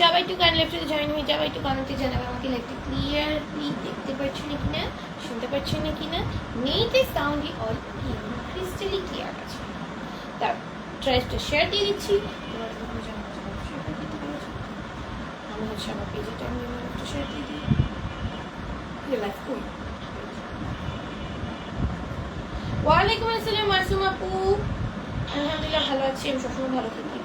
সবাই একটু কান লেফটে জয়েন হয়ে যাবে একটু কমেন্টে জানাবে আমাকে লাইকটা ক্লিয়ারলি দেখতে পাচ্ছেন না কিনা, শুনতে পাচ্ছেন না কিনা। মেয়েতে সাউন্ডই অল ক্রিস্টালি ক্লিয়ার আছে তার ট্রাইসটা শেয়ার দিয়ে দিচ্ছি। আমি হচ্ছে আমার পেজেটা আমি একটু শেয়ার দিয়ে দিই। করি ওয়ালাইকুম আসসালাম, মাসুম আপু। আলহামদুলিল্লাহ ভালো আছি, আমি সবসময় ভালো থাকি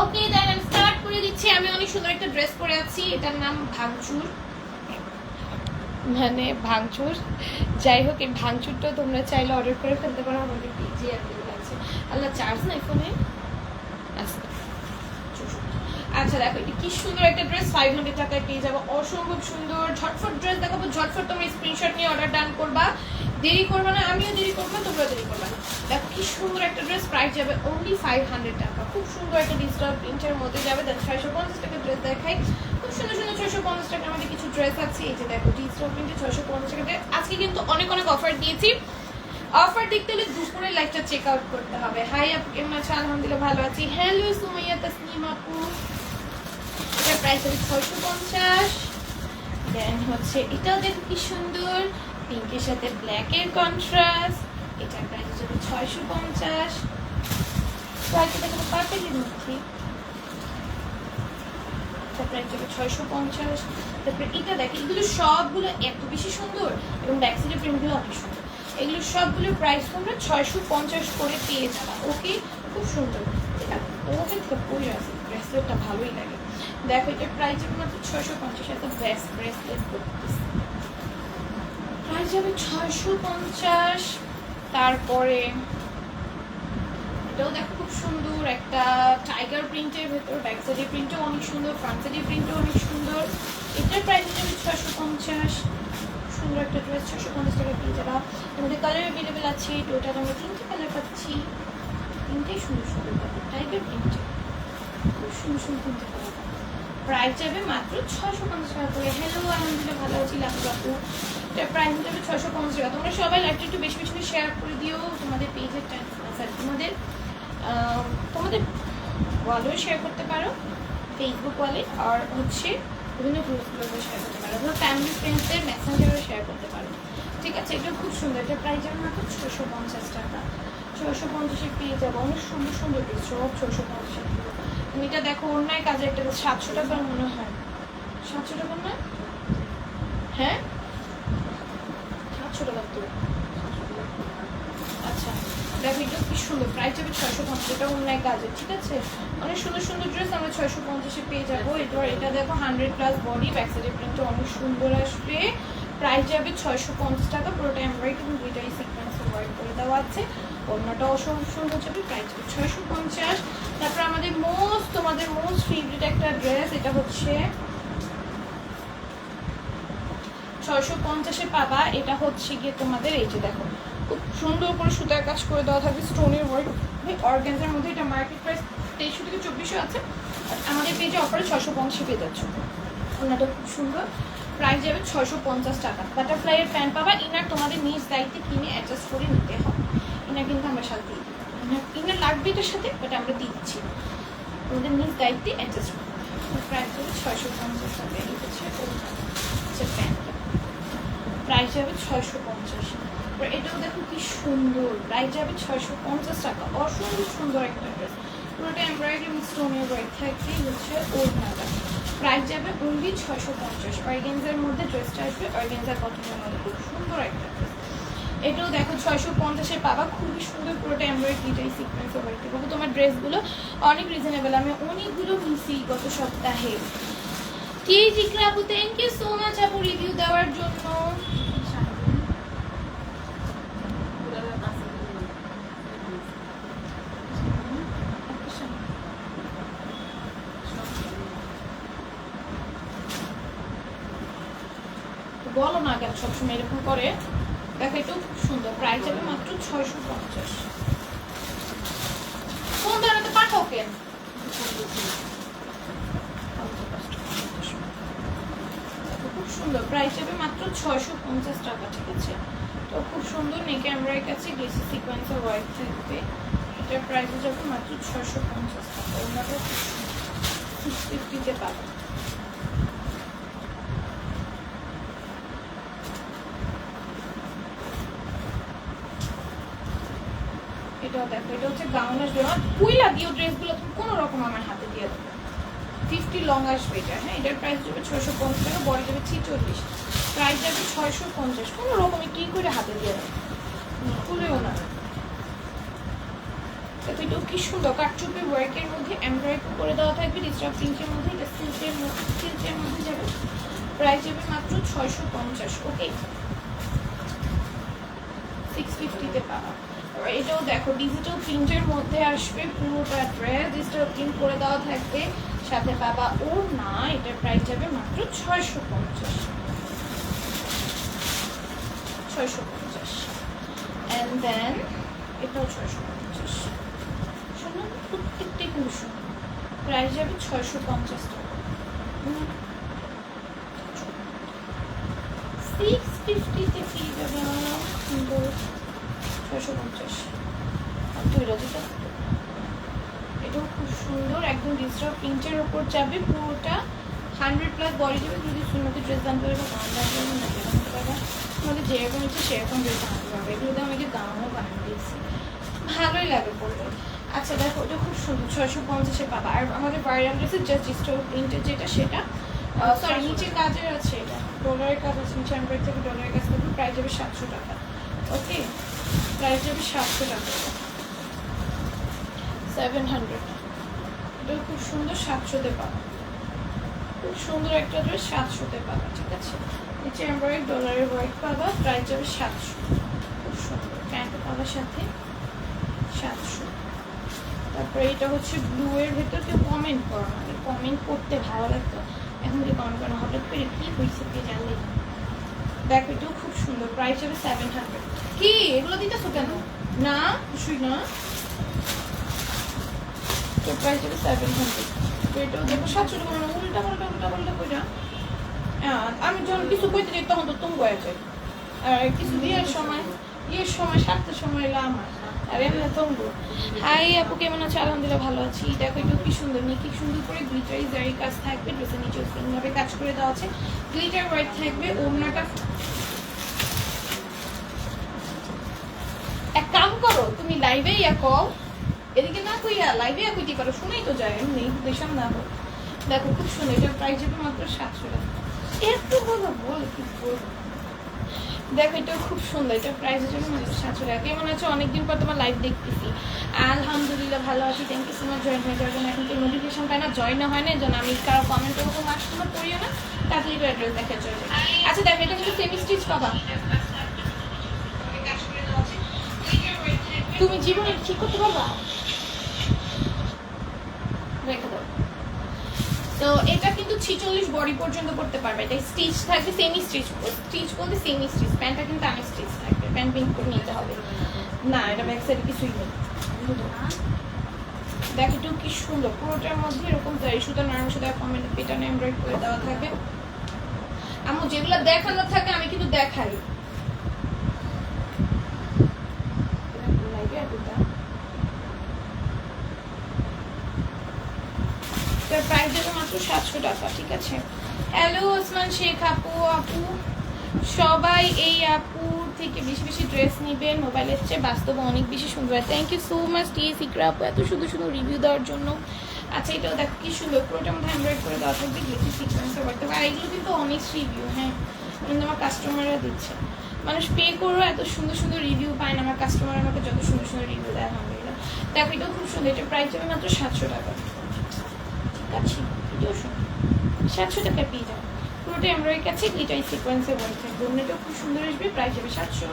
ওকে দেন আমি স্টার্ট করে দিচ্ছি। আমি অনেক সুন্দর একটা ড্রেস পরে আছি, এটার নাম ভাঙচুর। মানে ভাঙচুর। যাই হোক, এই ভাঙচুরটা তোমরা চাইলে অর্ডার করে ফেলতে পারো, আমাদের পেজে আছে। আল্লাহ চার্জ নাই ফোনে আচ্ছা। আচ্ছা দেখো এটা কি সুন্দর একটা ড্রেস ফাইভ হান্ড্রেড টাকায় পেয়ে যাব। অসম্ভব সুন্দর। ঝটফট ড্রেস দেখাবো, ঝটফট তোমরা স্ক্রিনশট নিয়ে অর্ডার ডান করবা। দেরি করবে না, আমিও দেরি করব তোমরা দেরি করবে না। দেখো, কি সুন্দর একটা ড্রেস প্রাইস যাবে অনলি ফাইভ হান্ড্রেড টাকা। খুব সুন্দর একটা ডিজিটাল প্রিন্টের মধ্যে যাবে। দেন ছয়শো পঞ্চাশ টাকা ড্রেস দেখাই। খুব সুন্দর সুন্দর ছয়শো পঞ্চাশ টাকা আমাদের কিছু ড্রেস আছে। এই যে দেখো ডিজিটাল প্রিন্টে ছয়শো পঞ্চাশ টাকা dress। আজকে কিন্তু অনেক অনেক অফার দিয়েছি। অফার দেখতে হলে দুপুরের লাইফটা চেক আউট করতে হবে। হাই আপু, কেমন আছে? আলহামদুলিল্লাহ ভালো আছি। হ্যালো সুমাইয়া তাসনিম আপু। এটার প্রাইস হবে ছয়শো পঞ্চাশ। দেন হচ্ছে, এটাও দেখো কি সুন্দর। পিঙ্কের সাথে ব্ল্যাকের কন্ট্রাস্ট এটার প্রাইস হবে ছয়শো পঞ্চাশ। ছয়শো পঞ্চাশ। তারপরে এটা দেখো, এগুলো সবগুলো এত বেশি সুন্দর। এবং ব্যাক সাইডের প্রিন্টগুলো অনেক সুন্দর। এগুলো সবগুলো প্রাইস তোমরা ছয়শো পঞ্চাশ করে পেয়ে যাবা। ওকে? খুব সুন্দর। এটা ওকে আছে ব্রেসলেটটা ভালোই লাগে। দেখো, এটার প্রাইস যাবে মাত্র ছয়শো পঞ্চাশ। এত বেস্ট ব্রেসলেট করতেছে প্রাইস যাবে ছয়শো পঞ্চাশ। তারপরে এটাও দেখো খুব সুন্দর। একটা টাইগার প্রিন্টের ভেতর ব্যাক সাইডের প্রিন্টও অনেক সুন্দর ফ্রন্ট সাইডের প্রিন্টও অনেক সুন্দর। এটার প্রাইস যাবে ছয়শো পঞ্চাশ। সুন্দর একটা ড্রেস ছশো পঞ্চাশ টাকা পেয়ে যাবা মধ্যে কালার অ্যাভেলেবেল আছে টোটাল আমরা তিনটে কালার পাচ্ছি। তিনটেই সুন্দর সুন্দর কালার টাইগার প্রিন্টে খুব সুন্দর সুন্দর তিনটে কালার প্রাইস যাবে মাত্র ছশো পঞ্চাশ টাকা করে। হ্যালো আলহামদুলিল্লাহ, ভালো আছি লাভু বাপু এটার প্রাইস যাবে ছশো পঞ্চাশ টাকা। তোমরা সবাই লাইভটা একটু বেশি বেশি শেয়ার করে দিও। তোমাদের পেজের স্যার তোমাদের তোমাদের ওয়ালেও শেয়ার করতে পারো ফেসবুক ওয়ালে আর হচ্ছে বিভিন্ন গ্রুপগুলোতে শেয়ার করতে পারো ধরো ফ্যামিলি ফ্রেন্ডসদের মেসেঞ্জারও শেয়ার করতে পারো ঠিক আছে? এটা খুব সুন্দর। এটা প্রাইস যাবে মাত্র ছশো পঞ্চাশ টাকা। ছশো পঞ্চাশে পেয়ে যাব। অনেক সুন্দর সুন্দর ড্রেস সব ছশো পঞ্চাশে তুমি এটা দেখো, অন্যায় কাজে একটা সাতশো টাকার মনে হয়। সাতশো টাকার না হ্যাঁ? সাতশো টাকার তো। দেখো, এটা কি সুন্দর। প্রাইস যাবে ছয়শো পঞ্চাশ, এটা অন্য এক কাজের ঠিক আছে? অনেক সুন্দর সুন্দর ড্রেস আমরা ছয়শো পঞ্চাশে পেয়ে যাব। এটা এটা দেখো হান্ড্রেড প্লাস বডি ব্যাক সাইডের প্রিন্টটা অনেক সুন্দর আসবে। প্রাইস যাবে ছয়শো পঞ্চাশ টাকা পুরোটা এমব্রয়ড এবং দুইটাই সিকোয়েন্সে ওয়ার্ক করে দেওয়া আছে। অন্যটা অসংখ্য সুন্দর যাবে প্রাইস যাবে ছয়শো পঞ্চাশ। তারপর আমাদের মোস্ট তোমাদের মোস্ট ফেভারিট একটা ড্রেস এটা হচ্ছে ছয়শো পঞ্চাশে পাবা। এটা হচ্ছে গিয়ে তোমাদের, এই যে দেখো খুব সুন্দর করে সুতার কাজ করে দেওয়া থাকবে স্টোনের ওয়ার্ক অর্গ্যানজার মধ্যে এটা মার্কেট প্রাইস তেইশশো থেকে চব্বিশশো আছে। আমাদের পেজে অফারে ছশো পঞ্চাশে পেয়ে যাচ্ছ। ওনাটা খুব সুন্দর। প্রাইস যাবে ছশো পঞ্চাশ টাকা। বাটারফ্লাইয়ের প্যান্ট পাবা। ইনার তোমাদের নিজ দায়িত্বে কিনে অ্যাডজাস্ট করে নিতে হবে। ইনার কিন্তু আমরা সাথে দিই। ইনার ইনার লাগবে এটার সাথে বাট আমরা দিচ্ছি তোমাদের নিজ দায়িত্বে অ্যাডজাস্ট করতে হবে। প্রাইস যাবে ছয়শো পঞ্চাশ টাকা। এই হচ্ছে প্যান্টটা প্রাইস যাবে ছয়শো পঞ্চাশ। এবার এটাও দেখো কি সুন্দর। প্রাইস যাবে ছয়শো পঞ্চাশ টাকা। অসুন্দর সুন্দর একটা ড্রেস পুরোটা এমব্রয়ডারি এবং স্টোনের ওয়ার্ক থাকবে। হচ্ছে ওড়নাটা। প্রাইস যাবে অনলি ছয়শো পঞ্চাশ। অর্গেন্সার মধ্যে ড্রেসটা আসবে। অর্গেন্সার কটনের মধ্যে। খুব সুন্দর একটা ড্রেস এটাও দেখো ছয়শো পঞ্চাশে পাবা। খুবই সুন্দর পুরোটা এমব্রয়ডারিটাই সিকোয়েন্স ওয়ার্ক বাবু তোমার ড্রেসগুলো অনেক রিজনেবল আমি অনেকগুলো মিসি গত সপ্তাহে। টি জিকরা আপু? থ্যাংক ইউ সো মাচ আপু রিভিউ দেওয়ার জন্য বলো না কেন সবসময় এরকম করে। দেখো খুব সুন্দর। প্রাইস যাবে মাত্র ছয়শো পঞ্চাশ। কোন ধরনের পাঠাও কেন খুব সুন্দর। প্রাইস যাবে মাত্র ছয়শো পঞ্চাশ টাকা, ঠিক আছে? তো খুব সুন্দর নেকে আমরাই কাছে গ্লেসি সিকোয়েন্সের ওয়াইট থাকবে। এটার প্রাইস যাবে মাত্র ছয়শো পঞ্চাশ টাকা। ওনাটা সিক্স ফিফটিতে এটাও দেখো, এটা হচ্ছে গাউন আসবে আমার কুইলা দিও ড্রেসগুলো তুমি কোনো রকম আমার হাতে দিয়ে দেবে ফিফটি লং আসবে এটা হ্যাঁ? এটার প্রাইস যাবে ছয়শো পঞ্চাশ টাকা বড় যাবে ছিচল্লিশ। প্রাইস যাবে ছয়শো পঞ্চাশ, কোনো রকমে কি করে হাতে দিয়ে দেবে। খুলেও না। এটাও কি সুন্দর। কাটচুপি ওয়ার্কের মধ্যে এমব্রয়ডারি করে দেওয়া থাকবে ডিস্টার্ব প্রিন্টের মধ্যে, এটা সিল্কের মধ্যে সিল্কের মধ্যে যাবে। প্রাইস যাবে মাত্র ছয়শো পঞ্চাশ ওকে সিক্স ফিফটিতে পাওয়া এটাও দেখো ডিজিটাল প্রিন্টের মধ্যে আসবে পুরোটা ড্রেস ডিজিটাল প্রিন্ট করে দেওয়া থাকবে। সাথে পাবা ও না এটার প্রাইস যাবে মাত্র ছয়শো পঞ্চাশ। ছয়শো পঞ্চাশ। অ্যান্ড দেন এটাও ছয়শো পঞ্চাশ। শুনুন প্রত্যেকটাই খুব সুন্দর প্রাইস যাবে ছয়শো পঞ্চাশ টাকা। সিক্স ফিফটিতে পেয়ে যাবে সুন্দর ছয়শো পঞ্চাশ দুই রাজিটা এটাও খুব সুন্দর একদম ডিজিটাল প্রিন্টের ওপর যাবে পুরোটা হান্ড্রেড প্লাস বডি যাবে যদি সুন্দর ড্রেস দাম পাবে বা কম দাম পাবে না যেরকম পাবে তোমাদের যেরকম ইচ্ছে সেরকম ড্রেস আনতে পারবে এগুলো দিয়ে আমি যে গাউনও বানিয়ে দিয়েছি। ভালোই লাগে পড়লে আচ্ছা দেখো ওটা খুব সুন্দর ছয়শো পঞ্চাশে পাবা। আর আমাদের ভাইরাল ড্রেসের জাস্ট ডিজিটাল প্রিন্টের যেটা সেটা সরি নিচে কাজের আছে এটা। ডলারের কাজ আছে নিচে এমব্রয়েড থেকে ডলারের কাজ করবে প্রাইস যাবে সাতশো টাকা। ওকে প্রাইস যাবে সাতশো টাকা। সেভেন হান্ড্রেড এটা খুব সুন্দর সাতশোতে পাবা। খুব সুন্দর একটা ড্রেস সাতশোতে পাবা, ঠিক আছে? নিচে এমব্রয়েড ডলারের ওয়ার্ক পাবা প্রাইস যাবে সাতশো। খুব সুন্দর। প্যান্টও পাবা সাথে সাতশো। তারপরে এটা হচ্ছে ব্লু এর ভেতর কেউ কমেন্ট করো না। কমেন্ট করতে ভালো লাগতো। এখন যদি কমেন্ট করা, হঠাৎ করে কি হয়েছে কে জানলে দেখো, এটাও খুব সুন্দর। প্রাইস হবে সেভেন হান্ড্রেড কি? এগুলো দিতেছো কেন? না, কিছুই না। তো প্রাইস হবে এটাও দেখো সাতশো মানে উল্টা পাল্টা উল্টা পাল্টা কইরা। আমি যখন কিছু কইতে যাই, তখন তো তুমি গয়ে আর কিছু বিয়ের সময় বিয়ের সময় সাতটার সময় এলো আমার। আর এমনি তঙ্গু হাই আপু, কেমন আছে? আলহামদুলিল্লাহ ভালো আছি। দেখো একটু কি সুন্দর নিয়ে কি সুন্দর করে গ্লিটারি জারি কাজ থাকবে ড্রেসের নিচে ভাবে কাজ করে দেওয়া আছে। গ্লিটার হোয়াইট থাকবে, ওড়নাটা এক কাম করো, তুমি লাইভে ইয়া কও এদিকে না কইয়া লাইভে কইতে পারো শুনেই তো যায় এমনি দেশাম না হোক। দেখো খুব সুন্দর, এটার প্রাইস হবে মাত্র সাতশো টাকা। একটু কথা বল, কি বলব? দেখো, এটাও খুব সুন্দর এটা প্রাইসের জন্য মাত্র সাতশো টাকা। কেমন আছে? অনেকদিন পর তোমার লাইভ দেখতেছি। আলহামদুলিল্লাহ, ভালো আছি thank you so much join হয়ে যাওয়ার জন্য। এখন তো নোটিফিকেশন পাই না জয়েন হয় না যেন আমি কারও কমেন্ট ওরকম আসতে না পড়িও না, তাড়াতাড়ি করে অ্যাড্রেস দেখে চলে। আচ্ছা দেখো, এটা কিন্তু সেমি স্টিচ পাবা তুমি জীবনে ঠিক করতে পারবা রেখে দাও তো এটা কিন্তু ছিচল্লিশ বডি পর্যন্ত করতে পারবে। এটা স্টিচ থাকবে সেমি স্টিচ স্টিচ বলতে সেমি স্টিচ প্যান্টটা কিন্তু আমি স্টিচ থাকবে। প্যান্ট পিঙ্ক করে নিতে হবে। না, এটা ব্যাক সাইডে কিছুই নেই। দেখ একটু কি সুন্দর। পুরোটার মধ্যে এরকম জারি সুতা নারায়ণ সুতা কমেন্ট পেটানো এমব্রয়েড করে দেওয়া থাকবে। আমার যেগুলো দেখানোর থাকে, আমি কিন্তু দেখাই। প্রাইস দেবে মাত্র সাতশো টাকা, ঠিক আছে? হ্যালো, ওসমান শেখ আপু আপু। সবাই এই আপুর থেকে বেশি বেশি ড্রেস নেবেন, মোবাইলের চেয়ে বাস্তবে অনেক বেশি সুন্দর। থ্যাংক ইউ সো মাচ টি সিক্রা আপু এত সুন্দর সুন্দর রিভিউ দেওয়ার জন্য। আচ্ছা এটাও দেখো কি সুন্দর, পুরোটা মধ্যে এমব্রয়েড করে দেওয়া থাকবে গ্লেসি সিকোয়েন্সও করতে আর এগুলো কিন্তু অনেক রিভিউ হ্যাঁ কিন্তু আমার কাস্টমাররা দিচ্ছে। মানুষ পে করো এত সুন্দর সুন্দর রিভিউ পায় না, আমার কাস্টমার আমাকে যত সুন্দর সুন্দর রিভিউ দেয়, আলহামদুলিল্লাহ। দেখো, এটাও খুব সুন্দর এটা প্রাইস হবে মাত্র সাতশো টাকা। কাছে এটাও সুন্দর সাতশো টাকায় পেয়ে যাবে। পুরোটা এমব্রয়েড কাছে এটাই সিকোয়েন্সে বলছে দোলনাটাও খুব সুন্দর আসবে প্রাইস হবে সাতশো।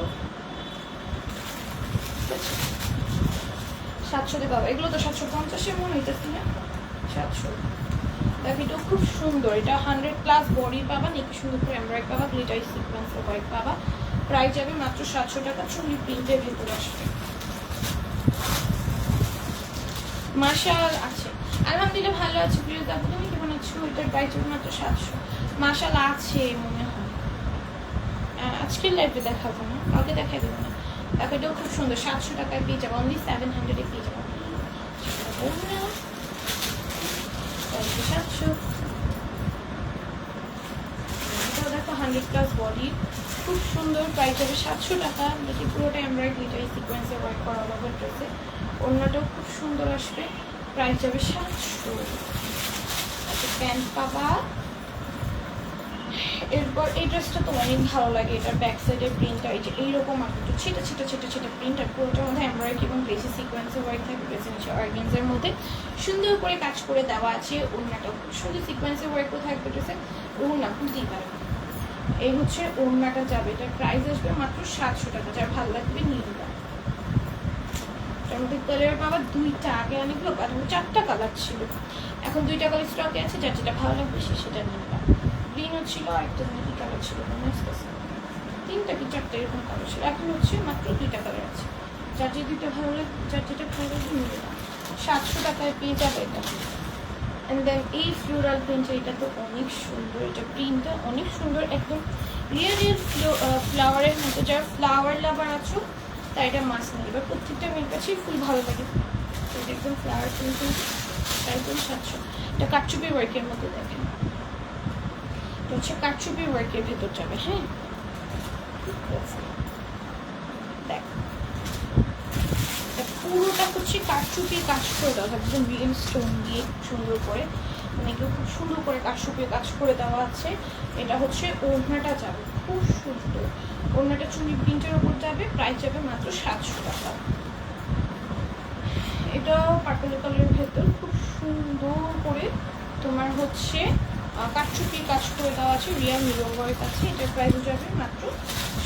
সাতশোতে পাবো এগুলো তো সাতশো পঞ্চাশে মনে হইতেছে না? সাতশো। দেখো খুব সুন্দর। এটা হান্ড্রেড প্লাস বডি পাবা, নাকি সুন্দর করে এমব্রয়েড পাবা গ্লিটারি সিকোয়েন্স হোয়াইট পাবা। প্রাইস যাবে মাত্র সাতশো টাকা চুলি প্রিন্টের ভেতর আসবে। মার্শাল আছে। আলহামদুলিল্লাহ ভালো আছে প্রিয় আপু। কেমন আছো প্রাইস মাত্র সাতশো। মার্শাল আছে মনে হয়। আজকের লাইভে দেখাবো না, কাউকে দেখাই দেবো না। দেখো খুব সুন্দর, সাতশো টাকায় পেয়ে যাব অনলি সেভেন হান্ড্রেডে পেয়ে যাব। সাতশো। দেখো হান্ড্রেড প্লাস বডি খুব সুন্দর প্রাইস হবে সাতশো টাকা। যেটি পুরোটা এমব্রয়ডারি সিকোয়েন্সে ওয়ার্ক করা হবে ড্রেসে অন্যটাও খুব সুন্দর আসবে। প্রাইস যাবে সাতশো। প্যান্ট পাবা। এরপর এই ড্রেসটা তো অনেক ভালো লাগে, এটার ব্যাক সাইডের প্রিন্টটা এই যে এইরকম আর একটু ছিটা ছিটা ছিটা ছিটা প্রিন্ট পুরোটার মধ্যে এমব্রয়ডারি এবং বেশি সিকোয়েন্সে ওয়ার্ক থাকবে ড্রেসের নিচে অর্গেন্সের মধ্যে। সুন্দর করে কাজ করে দেওয়া আছে ওড়নাটাও খুব সুন্দর সিকোয়েন্সে ওয়ার্কও থাকবে ড্রেসে ওড়না খুলতেই পারে এই হচ্ছে ওড়নাটা যাবে, এটার প্রাইস আসবে মাত্র সাতশো টাকা, যার ভালো লাগবে নিয়ে এটার মধ্যে কালার পাবা দুইটা, আগে অনেকগুলো কালার চারটা কালার ছিল। এখন দুইটা কালার স্টকে আছে, যার যেটা ভালো লাগবে সে সেটা নিয়ে নিবা। গ্রিনও ছিল আর একটা কি কালার ছিল মনে আসতেছে তিনটা কি চারটা এরকম কালার ছিল। এখন হচ্ছে মাত্র দুইটা কালার আছে। যার যে দুইটা ভালো লাগে, যার যেটা ভালো লাগবে নিয়ে নিবা সাতশো টাকায় পেয়ে যাবে এটা। অ্যান্ড দেন এই ফ্লোরাল প্রিন্ট এটা তো অনেক সুন্দর, এটা প্রিন্টটা অনেক সুন্দর। একদম রিয়েল রিয়েল ফ্লাওয়ারের মতো। যারা ফ্লাওয়ার লাভার আছো তাই এটা মাছ নেই এবার প্রত্যেকটা মেয়ের কাছেই ফুল ভালো লাগে। একদম ফ্লাওয়ার প্রিন্ট একদম সাতশো। এটা কাটচুপি ওয়ার্কের মধ্যে দেখেন। হচ্ছে কাটচুপি ওয়ার্কের ভেতর যাবে হ্যাঁ? দেখ। পুরোটা হচ্ছে কাঠচুপি কাজ করে দেওয়া একদম রিয়েল স্টোন দিয়ে সুন্দর করে মানে এগুলো খুব সুন্দর করে কাঠচুপি কাজ করে দেওয়া আছে। এটা হচ্ছে ওড়নাটা যাবে, খুব সুন্দর। ওড়নাটা চুনি প্রিন্টের ওপর যাবে প্রাইস যাবে মাত্র সাতশো টাকা। এটাও পার্পল কালারের ভেতর। খুব সুন্দর করে তোমার হচ্ছে কাঠচুপি কাজ করে দেওয়া আছে, রিয়া মিরঙ্গের কাছে। এটার প্রাইস যাবে মাত্র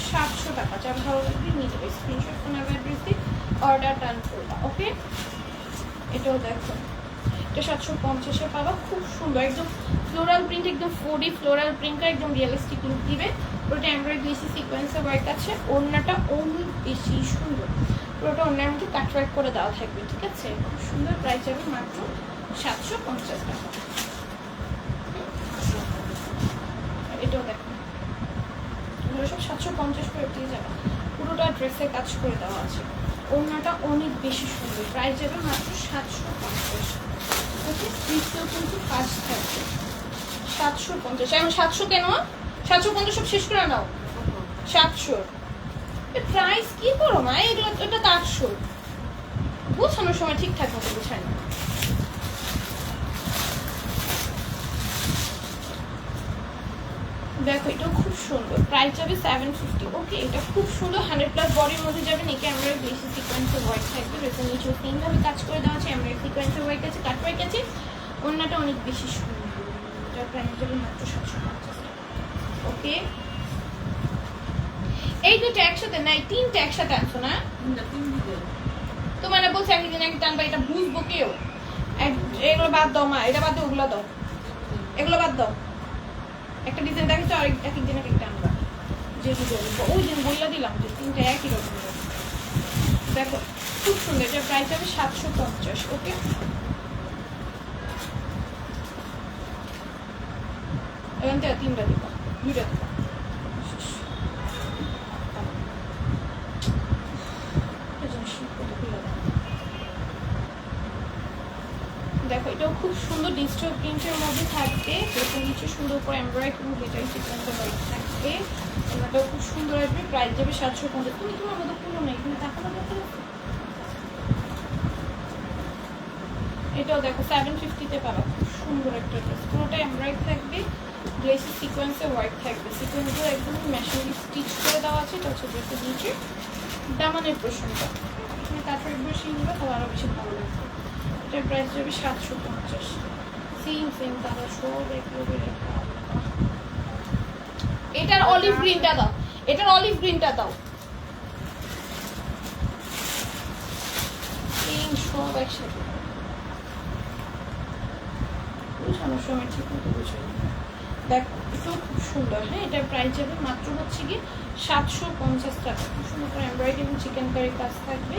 সাতশো টাকা। যা ভালো লাগবে নিয়ে যাবে screenshot phone address order done করবা ওকে এটাও দেখো। এটা সাতশো পঞ্চাশে পাবা। খুব সুন্দর। একদম ফ্লোরাল প্রিন্ট একদম ফোডি ফ্লোরাল প্রিন্টটা একদম রিয়েলিস্টিক লুক দিবে। ওটা এমব্রয়ডারি বেশি সিকোয়েন্সের ওয়ার্ক আছে ওড়নাটা অনেক বেশি সুন্দর। পুরোটা অন্যের মধ্যে কাট ওয়ার্ক করে দেওয়া থাকবে, ঠিক আছে? খুব সুন্দর প্রাইস যাবে মাত্র সাতশো পঞ্চাশ টাকা। এটাও দেখো। সব সাতশো পঞ্চাশ করে দিয়ে যাবে। পুরোটা ড্রেসে কাজ করে দেওয়া আছে। ওড়নাটা অনেক বেশি সুন্দর। প্রাইস যাবে মাত্র সাতশো পঞ্চাশ। ওকে কিন্তু কাজ থাকবে। সাতশো পঞ্চাশ। এখন সাতশো কেন? সাতশো পঞ্চাশ সব শেষ করে নাও। সাতশো। প্রাইস কি করো মা? এগুলো এটা তো আটশো। বোঝানোর সময় ঠিকঠাক মতো বোঝায় না। দেখো, এটাও খুব সুন্দর। প্রাইস যাবে সেভেন ফিফটি ওকে এটা খুব সুন্দর। হান্ড্রেড প্লাস বডির মধ্যে যাবে নাকি আমরা বেশি সিকোয়েন্সের ওয়ার্ক থাকবে? ড্রেসের নিচেও সেমভাবে কাজ করে দেওয়া আছে, আমরা সিকোয়েন্সের ওয়ার্ক আছে কাট ওয়ার্ক আছে? অন্যটা অনেক বেশি সুন্দর। এটার প্রাইস যাবে মাত্র সাতশো পঞ্চাশ ওকে এই দুটো একসাথে নাই তিনটে একসাথে আনছো না? তো মানে বলছে একদিন এক টানবা এটা বুঝব কেউ? এগুলো বাদ দাও মা এটা বাদ দাও ওগুলো দাও। এগুলো বাদ দাও। একটা ডিজাইন দেখেছ আর এক এক দিন এক একটা আনবা। যে ওই দিন বইলা দিলাম যে তিনটা একই রকম দেখো খুব সুন্দর এটা প্রাইস হবে সাতশো পঞ্চাশ ওকে? এখান থেকে তিনটা দিবা দুইটা দিবা এই জিনিসটা কত খুলে দাও। দেখো এটাও খুব ডিজিটাল প্রিন্টের মধ্যে থাকবে এরকম নিচে সুন্দর করে এমব্রয়ডারি ডিজাইন সিকোয়েন্সের ওয়ার্ক থাকবে। এটাও খুব সুন্দর আসবে প্রাইস যাবে সাতশো পঞ্চাশ। তুমি তোমার মতো পুরো নেই তুমি দেখো এটাও দেখো সেভেন ফিফটিতে পাবা সুন্দর একটা ড্রেস পুরোটা এমব্রয়ডারি থাকবে ড্রেসের সিকোয়েন্সে হোয়াইট থাকবে। সিকোয়েন্সগুলো একদম মেশিন স্টিচ করে দেওয়া আছে, এটা হচ্ছে ড্রেসের নিচে। দামানের প্রশ্নটা। এখানে কাঠের বসিয়ে নিবে তাহলে আরও বেশি ভালো লাগবে। এটার প্রাইস যাবে সাতশো পঞ্চাশ। সেম সেম কালার সব একভাবে এটার অলিভ গ্রিনটা দাও। এটার অলিভ গ্রিনটা দাও। সেম সব একসাথে বোঝানোর সময় ঠিক মতো বুঝে দেখো এটাও খুব সুন্দর হ্যাঁ? এটার প্রাইস যাবে মাত্র হচ্ছে কি সাতশো পঞ্চাশ টাকা। খুব সুন্দর করে এমব্রয়ডারি এবং চিকেন কারি কাজ থাকবে।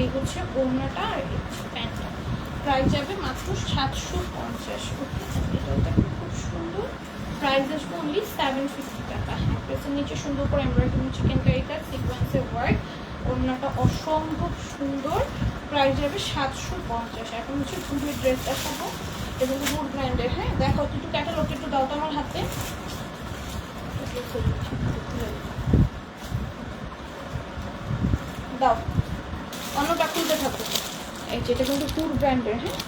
এই হচ্ছে ওড়নাটা আর প্যান্টটা। প্রাইস যাবে মাত্র সাতশো পঞ্চাশ খুব সুন্দর। প্রাইস আসবে অনলি সেভেন ফিফটি টাকা। হ্যাঁ ড্রেসের নিচে সুন্দর করে এমব্রয়ডারি চিকেন কারি কাজ সিকোয়েন্সের ওয়ার্ক ওড়নাটা অসম্ভব সুন্দর। প্রাইস যাবে সাতশো পঞ্চাশ। এখন হচ্ছে খুবই ড্রেস দেখাবো। এবং গুড হ্যাঁ? দেখো তুই একটু ক্যাটালগটা একটু দাও তো আমার হাতে। দাও। অন্যটা খুলতে থাকো। এই যেটা কিন্তু পুর ব্র্যান্ডের হ্যাঁ?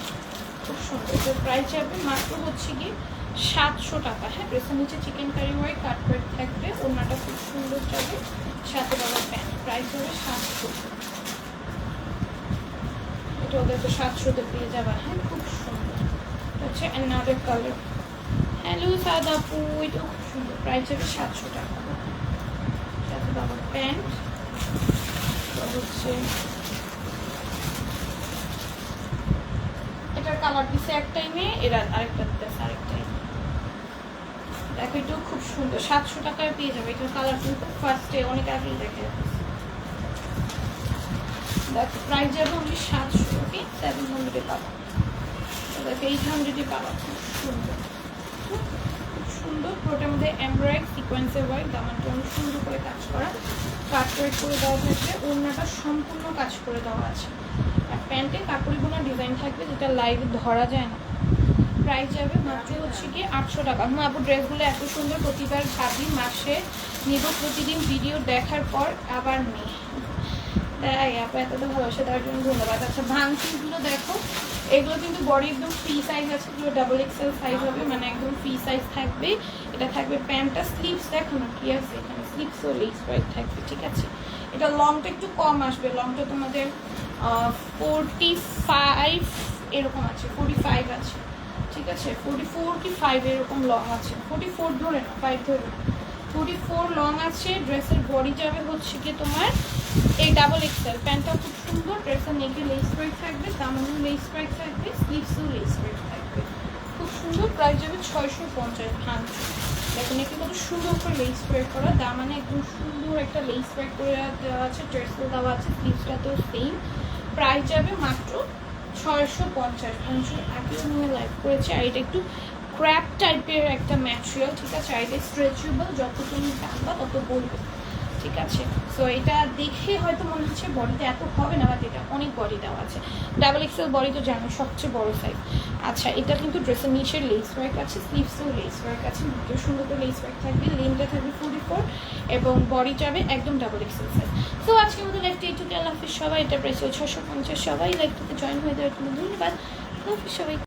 খুব সুন্দর। এটার প্রাইস যাবে মাত্র হচ্ছে কি সাতশো টাকা হ্যাঁ? ড্রেসের নিচে chikankari Y cut white থাকবে ওনাটা খুব সুন্দর যাবে, সাথে বাবার প্যান্ট প্রাইস হবে সাতশো। এটা ওদের তো সাতশোতে পেয়ে যাবা হ্যাঁ? খুব সুন্দর। হচ্ছে অ্যানাদার কালার হ্যালো সাদা আপু এটা খুব সুন্দর। প্রাইস হবে সাতশো টাকা। সাথে বাবার প্যান্ট হচ্ছে কালার দিছে এক টাইমে এরা আরেকটা দিতেছে আরেক টাইমে দেখো, এটাও খুব সুন্দর। সাতশো টাকায় পেয়ে যাবে। এটার কালার কিন্তু ফার্স্টে অনেক আগেই দেখে দেখো প্রাইস যাবে only সাতশো ওকে সেভেন হান্ড্রেডে পাবা। দেখো এইট হান্ড্রেডে পাবা। খুব সুন্দর। খুব সুন্দর। পুরোটার মধ্যে এমব্রয়েড সিকোয়েন্সের ওয়ার্ক দামানটা অনেক সুন্দর করে কাজ করা। কাট করে দেওয়া থাকবে। ওড়নাটা সম্পূর্ণ কাজ করে দেওয়া আছে। প্যান্টে কাপড়ি বোনা ডিজাইন থাকবে যেটা লাইভে ধরা যায় না। প্রাইস যাবে মাত্র হচ্ছে কি আটশো টাকা। হুম, আপু ড্রেসগুলো এত সুন্দর প্রতিবার ভাবি, মাসে নিব প্রতিদিন ভিডিও দেখার পর আবার নেই। তাই, আপু, এতটা ভালোবাসা দেওয়ার জন্য ধন্যবাদ। আচ্ছা ভাঙচিগুলো দেখো, এগুলো কিন্তু বডি একদম ফ্রি সাইজ আছে এগুলো ডাবল এক্সেল সাইজ হবে মানে একদম ফ্রি সাইজ থাকবে। এটা থাকবে প্যান্টটা স্লিভস দেখো না কি আছে এখানে স্লিভসও লেস ওয়াইট থাকবে, ঠিক আছে? এটা লংটা একটু কম আসবে লংটা তোমাদের ফোরটি ফাইভ এরকম আছে ফোরটি ফাইভ আছে, ঠিক আছে? ফোরটি ফোর কি ফাইভ এরকম লং আছে? ফোরটি ফোর ধরে না ফাইভ ধরে না ফোরটি ফোর লং আছে ড্রেসের বডি যাবে হচ্ছে কি তোমার এই ডাবল এক্সেল প্যান্টটা খুব সুন্দর ড্রেসের নেকে লেস ওয়াইট থাকবে দামানো লেস ওয়াইট থাকবে স্লিভসও লেস ওয়াইট থাকবে। খুব সুন্দর প্রাইস যাবে ছয়শো পঞ্চাশ ভাঙছে দেখুন একটু কত সুন্দর করে লেস ওয়াইট করা। দামানে একদম সুন্দর একটা লেস ওয়াইট করে দেওয়া আছে ড্রেসও দেওয়া আছে স্লিভসটাতেও সেম প্রাইস যাবে মাত্র ছয়শো পঞ্চাশ। পঞ্চাশ আগেও নিয়ে লাইভ করেছে। আর এটা একটু ক্র্যাপ টাইপের একটা ম্যাটেরিয়াল ঠিক আছে? আর এটা স্ট্রেচেবল যত তুমি টানবা তত বলবে। ঠিক আছে। সো এটা দেখে হয়তো মনে হচ্ছে বডিতে এত হবে না বাট এটা অনেক বডি দেওয়া আছে। ডাবল এক্সেল বডি তো জানো সবচেয়ে বড় সাইজ আচ্ছা এটা কিন্তু ড্রেসের নিচের লেস ওয়ার্ক আছে স্লিভসেও লেস ওয়ার্ক আছে বুকেও সুন্দর করে লেস ওয়ার্ক থাকবে লেনটা থাকবে ফোর্টি ফোর এবং বডি যাবে একদম ডাবল এক্সেল সাইজ সো আজকে মতো লাইফটা এইটুকু আল্লাহ সবাই, এটা প্রাইস ছশো পঞ্চাশ সবাই লাইফটাতে জয়েন হয়ে দেওয়ার জন্য ধন্যবাদ। সবাই